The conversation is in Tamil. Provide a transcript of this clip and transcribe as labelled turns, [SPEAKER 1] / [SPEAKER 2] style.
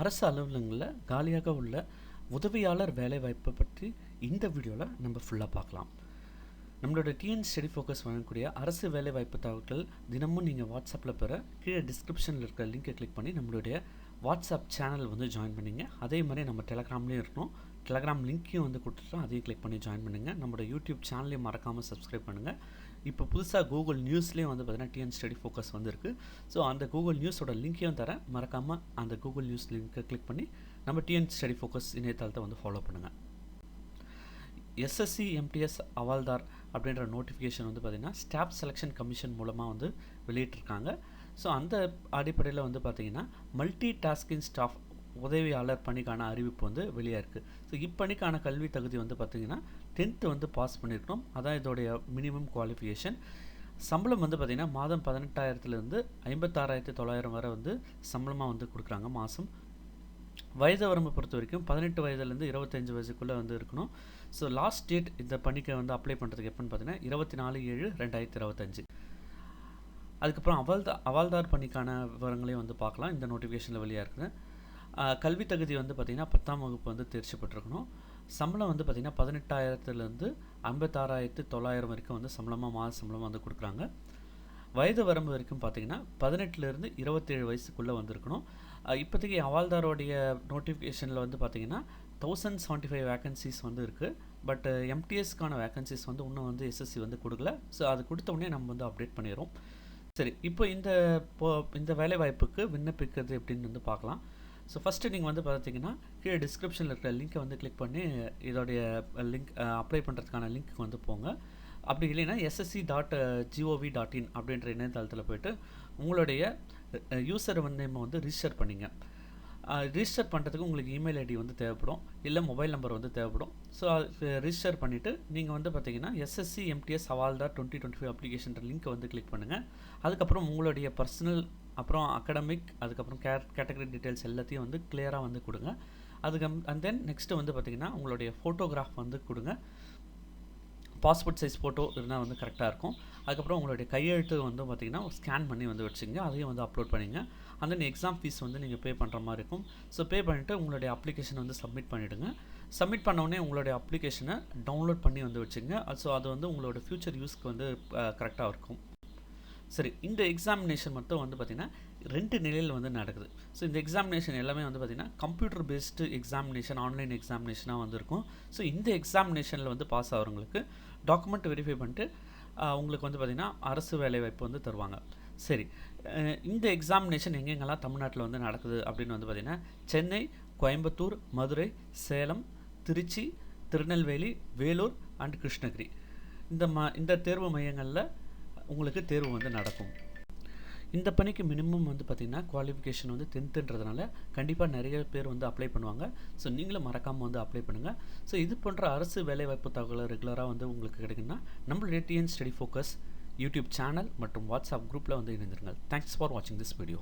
[SPEAKER 1] அரசு அலுவலகங்களில் காலியாக உள்ள உதவியாளர் வேலைவாய்ப்பை பற்றி இந்த வீடியோவில் நம்ம ஃபுல்லாக பார்க்கலாம். நம்மளோட டிஎன் ஸ்டடி ஃபோக்கஸ் வழங்கக்கூடிய அரசு வேலைவாய்ப்பு தகவல்கள் தினமும் நீங்கள் வாட்ஸ்அப்பில் பெற கீழே டிஸ்கிரிப்ஷனில் இருக்கிற லிங்கை கிளிக் பண்ணி நம்மளுடைய வாட்ஸ்அப் சேனல் வந்து ஜாயின் பண்ணிங்க. அதே மாதிரி நம்ம டெலகிராம்லேயும் இருக்கணும். டெலகிராம் லிங்க்கையும் வந்து கொடுத்துட்டோம் அதையும் கிளிக் பண்ணி ஜாயின் பண்ணுங்கள் நம்மளோட யூடியூப் சேனலையும் மறக்காமல் சப்ஸ்கிரைப் பண்ணுங்கள் இப்போ புதுசாக கூகுள் நியூஸ்லேயும் வந்து பார்த்தீங்கன்னா டிஎன் ஸ்டடி ஃபோக்கஸ் வந்திருக்கு. ஸோ அந்த கூகுள் நியூஸோட லிங்க்கையும் தரேன். மறக்காமல் அந்த கூகுள் நியூஸ் லிங்க்கை கிளிக் பண்ணி நம்ம டிஎன் ஸ்டடி ஃபோக்கஸ் இணையதளத்தை வந்து ஃபாலோ பண்ணுங்கள் எஸ்எஸ்சி எம்டிஎஸ் அவால்தார் அப்படின்ற நோட்டிஃபிகேஷன் வந்து பார்த்திங்கன்னா ஸ்டாஃப் செலெக்ஷன் கமிஷன் மூலமாக வந்து வெளியிட்டிருக்காங்க. ஸோ அந்த அடிப்படையில் வந்து பார்த்திங்கன்னா மல்டி டாஸ்கிங் ஸ்டாஃப் உதவியாளர் பணிக்கான அறிவிப்பு வந்து வெளியாக இருக்குது ஸோ இப்பணிக்கான கல்வி தகுதி வந்து பார்த்திங்கன்னா டென்த்து வந்து பாஸ் பண்ணியிருக்கணும் அதான் இதோடைய மினிமம் குவாலிஃபிகேஷன் சம்பளம் வந்து பார்த்திங்கன்னா மாதம் பதினெட்டாயிரத்துலேருந்து ஐம்பத்தாறாயிரத்தி தொள்ளாயிரம் வரை வந்து சம்பளமாக வந்து கொடுக்குறாங்க மாதம் வயது வரம்பு பொறுத்த வரைக்கும் பதினெட்டு வயதுலேருந்து இருபத்தஞ்சு வயசுக்குள்ளே வந்து இருக்கணும். ஸோ லாஸ்ட் டேட் இந்த பணிக்கை வந்து அப்ளை பண்ணுறதுக்கு எப்போன்னு பார்த்தீங்கன்னா இருபத்தி நாலு ஏழு ரெண்டாயிரத்தி இருபத்தஞ்சு. அதுக்கப்புறம் அவால்தா அவால்தார் பணிக்கான விவரங்களையும் வந்து பார்க்கலாம் இந்த நோட்டிஃபிகேஷனில் வெளியாக இருக்குது. கல்வி தகுதி வந்து பார்த்திங்கன்னா பத்தாம் வகுப்பு வந்து தேர்ச்சி பெற்றிருக்கணும். சம்பளம் வந்து பார்த்திங்கன்னா பதினெட்டாயிரத்துலேருந்து ஐம்பத்தாறாயிரத்து தொள்ளாயிரம் வரைக்கும் வந்து சம்பளமாக மாத சம்பளமாக வந்து கொடுக்குறாங்க. வயது வரம்பு வரைக்கும் பார்த்தீங்கன்னா பதினெட்டுலேருந்து இருபத்தேழு வயசுக்குள்ளே வந்திருக்கணும். இப்போதைக்கு அவால்தாரோடைய நோட்டிஃபிகேஷனில் வந்து பார்த்தீங்கன்னா தௌசண்ட் செவன்ட்டி ஃபைவ் வேகன்சிஸ் வந்து இருக்குது பட் எம்டிஎஸ்க்கான வேக்கன்சிஸ் வந்து இன்னும் வந்து எஸ்எஸ்சி வந்து கொடுக்கல. ஸோ அது கொடுத்த உடனே நம்ம வந்து அப்டேட் பண்ணிடுறோம். சரி இப்போ இந்த இந்த வேலைவாய்ப்புக்கு விண்ணப்பிக்கிறது எப்படின்னு வந்து பார்க்கலாம். ஸோ ஃபஸ்ட்டு நீங்கள் வந்து பார்த்தீங்கன்னா கீழே டிஸ்கிரிப்ஷனில் இருக்கிற லிங்க்கை வந்து கிளிக் பண்ணி இதோடைய லிங்க் அப்ளை பண்ணுறதுக்கான லிங்க்கு வந்து போங்க. அப்படி இல்லைன்னா SSC dot gov dot in அப்படின்ற இணையதளத்தில் போயிட்டு உங்களுடைய யூசர் வந்து நம்ம வந்து ரிஜிஸ்டர் பண்ணிங்க. ரிஜிஸ்டர் பண்ணுறதுக்கு உங்களுக்கு இமெயில் ஐடி வந்து தேவைப்படும். இல்லை மொபைல் நம்பர் வந்து தேவைப்படும். ஸோ அது ரிஜிஸ்டர் பண்ணிவிட்டு நீங்கள் வந்து பார்த்தீங்கன்னா எஸ்எஸ்சி எம்டிஎஸ் சவால்தார் டுவெண்ட்டி டுவெண்ட்டி ஃபைவ் அப்ளிகேஷன் லிங்க்கை வந்து கிளிக் பண்ணுங்கள் அதுக்கப்புறம் உங்களுடைய பர்சனல் அப்புறம் அகடமிக் அதுக்கப்புறம் கே கேட்டகரி டீட்டெயில்ஸ் எல்லாத்தையும் வந்து கிளியராக வந்து கொடுங்க. அதுக்கு அண்ட் தென் நெக்ஸ்ட்டு வந்து பார்த்திங்கன்னா உங்களுடைய ஃபோட்டோகிராஃப் வந்து கொடுங்க. பாஸ்போர்ட் சைஸ் ஃபோட்டோ இருந்தால் வந்து கரெக்டாக இருக்கும். அதுக்கப்புறம் உங்களுடைய கையெழுத்து வந்து பார்த்திங்கன்னா ஸ்கேன் பண்ணி வந்து வச்சுங்க அதையும் வந்து அப்லோட் பண்ணிங்க அந்த தென் எக்ஸாம் ஃபீஸ் வந்து நீங்கள் பே பண்ணுற மாதிரி இருக்கும். ஸோ பே பண்ணிவிட்டு உங்களுடைய அப்ளிகேஷன் வந்து சப்மிட் பண்ணிவிடுங்க சப்மிட் பண்ணோடனே உங்களுடைய அப்ளிகேஷனை டவுன்லோட் பண்ணி வந்து வச்சுங்க ஸோ அது வந்து உங்களோட ஃப்யூச்சர் யூஸ்க்கு வந்து கரெக்டாக இருக்கும். சரி இந்த எக்ஸாமினேஷன் மட்டும் வந்து பார்த்திங்கன்னா ரெண்டு நிலையில் வந்து நடக்குது. ஸோ இந்த எக்ஸாமினேஷன் எல்லாமே வந்து பார்த்திங்கன்னா கம்ப்யூட்டர் பேஸ்டு எக்ஸாமினேஷன் ஆன்லைன் எக்ஸாமினேஷனாக வந்திருக்கும். ஸோ இந்த எக்ஸாமினேஷனில் வந்து பாஸ் ஆகிறவங்களுக்கு டாக்குமெண்ட் வெரிஃபை பண்ணிட்டு உங்களுக்கு வந்து பார்த்திங்கன்னா அரசு வேலைவாய்ப்பு வந்து தருவாங்க. சரி இந்த எக்ஸாமினேஷன் எங்கெங்கெல்லாம் தமிழ்நாட்டில் வந்து நடக்குது அப்படின்னு வந்து பார்த்திங்கன்னா சென்னை கோயம்புத்தூர் மதுரை சேலம் திருச்சி திருநெல்வேலி வேலூர் அண்ட் கிருஷ்ணகிரி. இந்த ம இந்த தேர்வு மையங்களில் உங்களுக்கு தேர்வு வந்து நடக்கும். இந்த பணிக்கு மினிமம் வந்து பார்த்திங்கன்னா குவாலிஃபிகேஷன் வந்து டென்த்துன்றதுனால கண்டிப்பாக நிறைய பேர் வந்து அப்ளை பண்ணுவாங்க. ஸோ நீங்களும் மறக்காமல் வந்து அப்ளை பண்ணுங்கள் ஸோ இது போன்ற அரசு வேலைவாய்ப்பு தகவல் ரெகுலராக வந்து உங்களுக்கு கிடைக்குன்னா நம்மளுடைய TN study focus YouTube channel மற்றும் வாட்ஸ்அப் குரூப்பில் வந்து இணைந்திருங்கள். தேங்க்ஸ் ஃபார் வாட்சிங் திஸ் வீடியோ